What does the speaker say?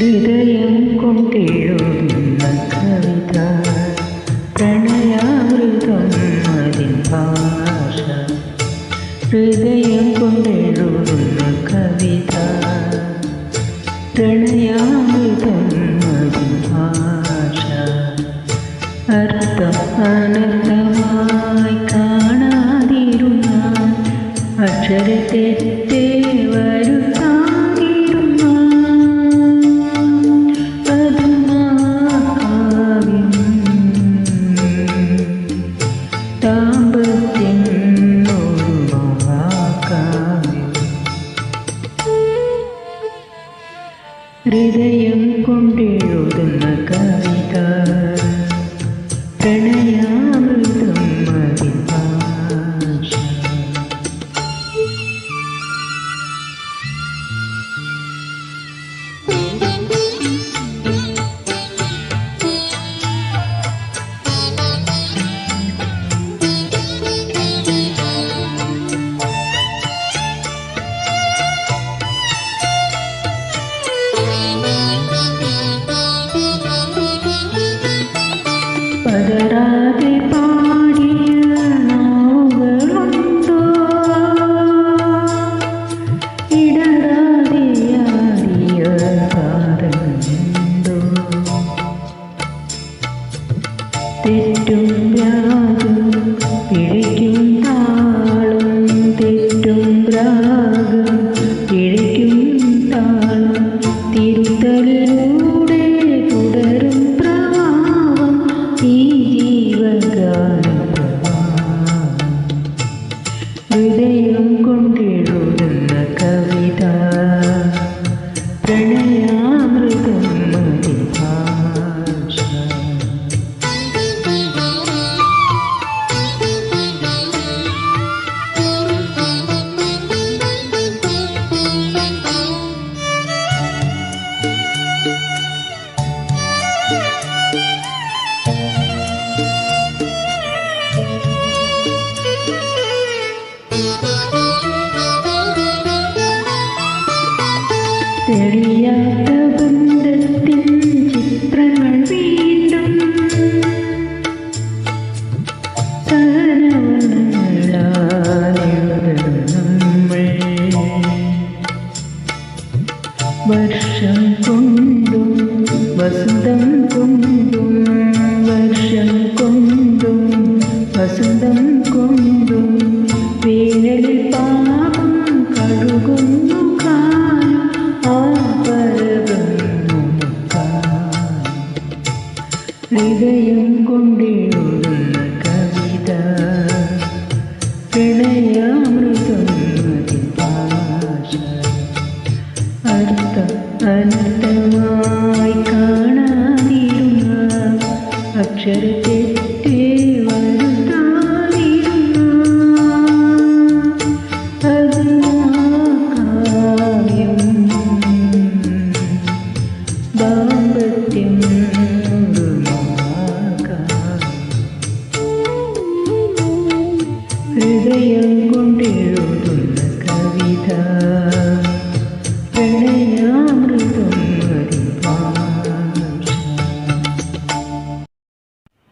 ഹൃദയം കൊണ്ടെഴുതുന്ന കവിത പ്രണയാമൃതം അതിൻ ഭാഷ. ഹൃദയം കൊണ്ടെഴുതുന്ന കവിത പ്രണയാമൃതം അതിൻ ഭാഷ. അർത്ഥം അനന്തമായി കാണാതിരുന്ന അക്ഷരത്തെറ്റേ ദാമ്പത്യം ഹൃദയം കൊണ്ടെഴുതുന്ന കവിത. പ്രണയാമൃതം തിരുത്തലിലൂടെ തുടരും പ്രവാഹം ഈ ജീവഗാന പ്രവാഹം ഹൃദയം കൊണ്ടെഴുതുന്ന കവിത. പ്രണയാമൃതം ഭാഷ. അർത്ഥം അനർത്ഥമായി കാണാതിരുന്ന അക്ഷരത്തെറ്റേ